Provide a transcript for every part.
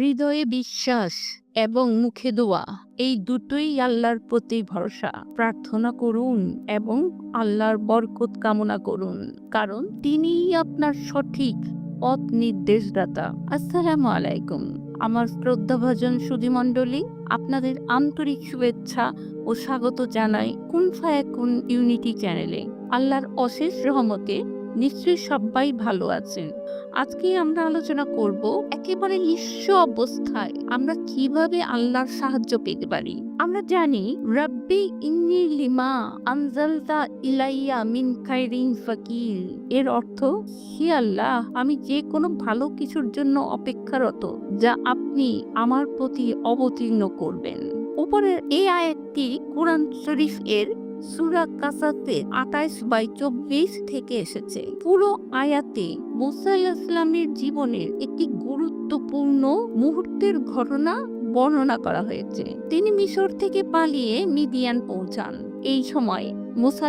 হৃদয়ে বিশ্বাস এবং মুখে দোয়া, এই দুটোই আল্লাহর প্রতি ভরসা। প্রার্থনা করুন এবং আল্লাহর বরকত কামনা করুন, কারণ তিনিই আপনার সঠিক পথ নির্দেশদাতা। আসসালামু আলাইকুম। আমার শ্রদ্ধাভাজন সুধীমণ্ডলী আপনাদের আন্তরিক শুভেচ্ছা ও স্বাগত জানাই কুন ফায়াকুন ইউনিটি চ্যানেলে। আল্লাহর অশেষ রহমতে নিশ্চয়ই সবাই ভালো আছেন। আজকে আমরা আলোচনা করব একেবারে নিঃস্ব অবস্থায় আমরা কীভাবে আল্লাহর সাহায্য পেতে পারি। আমরা জানি, রাব্বি ইন্নি লিমা আনজালতা ইলাইয়া মিন খাইরিন ফাকির। এর অর্থ, হে আল্লাহ, আমি যে কোনো ভালো কিছুর জন্য অপেক্ষারত, যা আপনি আমার প্রতি অবতীর্ণ করবেন। উপরের এই আয়াতটি কোরআন শরীফ এর সুরা কাসাতে আঠাইশ বাই চব্বিশ থেকে এসেছে। পুরো আয়াতে মুসা ইসলামের জীবনের একটি গুরুত্বপূর্ণ মুহূর্তের ঘটনা বর্ণনা করা হয়েছে। তিনি মিশর থেকে পালিয়ে মিদিয়ান পৌঁছান। এই সময় মুসা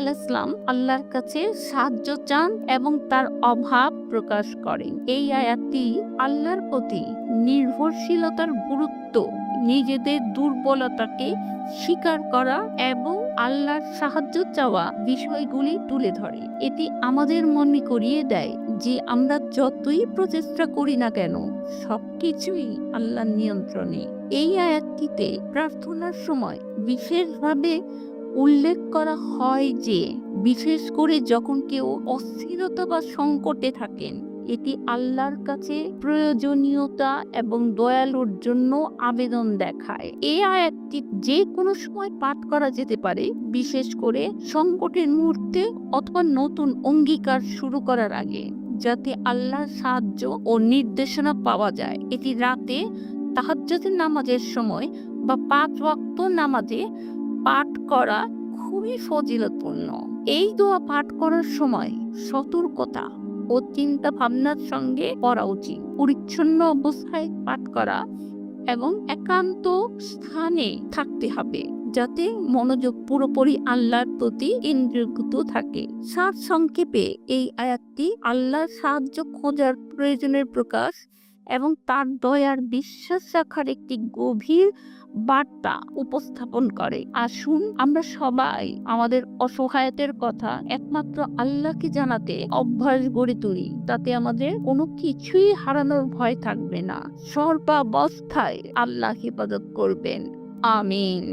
আল্লাহর কাছে সাহায্য চান এবং তার অভাব প্রকাশ করেন। এই আয়াতটি আল্লাহর প্রতি নির্ভরশীলতার গুরুত্ব নিজেদের দুর্বলতাকে স্বীকার করা এবং আল্লাহর সাহায্য চাওয়া বিষয়গুলি তুলে ধরে। এটি আমাদের মনে করিয়ে দেয় যে আমরা যতই প্রচেষ্টা করি না কেন, সবকিছুই আল্লাহর নিয়ন্ত্রণে। এই আয়াতটিতে প্রার্থনার সময় বিশেষভাবে উল্লেখ করা হয় যে, বিশেষ করে যখন কেউ অস্থিরতা বা সংকটে থাকেন এটি আল্লাহর কাছে প্রয়োজনীয়তা এবং দয়ালুর জন্য আবেদন দেখায়। এই আয়াতটি যে কোনো সময় পাঠ করা যেতে পারে, বিশেষ করে সংকটের মুহূর্তে অথবা নতুন অঙ্গীকার শুরু করার আগে, যাতে আল্লাহর সাহায্য ও নির্দেশনা পাওয়া যায়। এটি রাতে তাহাজ্জুদের নামাজের সময় বা পাঁচ ওয়াক্ত নামাজে পাঠ করা খুবই ফজিলতপূর্ণ। এই দোয়া পাঠ করার সময় সতর্কতা ও চিন্তা ভাবনার সঙ্গে পড়া উচিত। পরিচ্ছন্ন অবস্থায় পাঠ করা এবং একান্ত স্থানে থাকতে হবে, যাতে মনোযোগ পুরোপুরি আল্লাহর প্রতি কেন্দ্রীভূত থাকে। সার সংক্ষেপে এই আয়াতটি আল্লাহর সাহায্য খোঁজার প্রয়োজনের প্রকাশ এবং তার দয়ার বিশ্বাস রাখার একটি গভীর বার্তা উপস্থাপন করে। আসুন আমরা সবাই আমাদের অসহায়তের কথা একমাত্র আল্লাহকে জানাতে অভ্যাস গড়ে তুলি, তাতে আমাদের কোনো কিছুই হারানোর ভয় থাকবে না। সর্বাবস্থায় আল্লাহ হেফাজত করবেন। আমিন।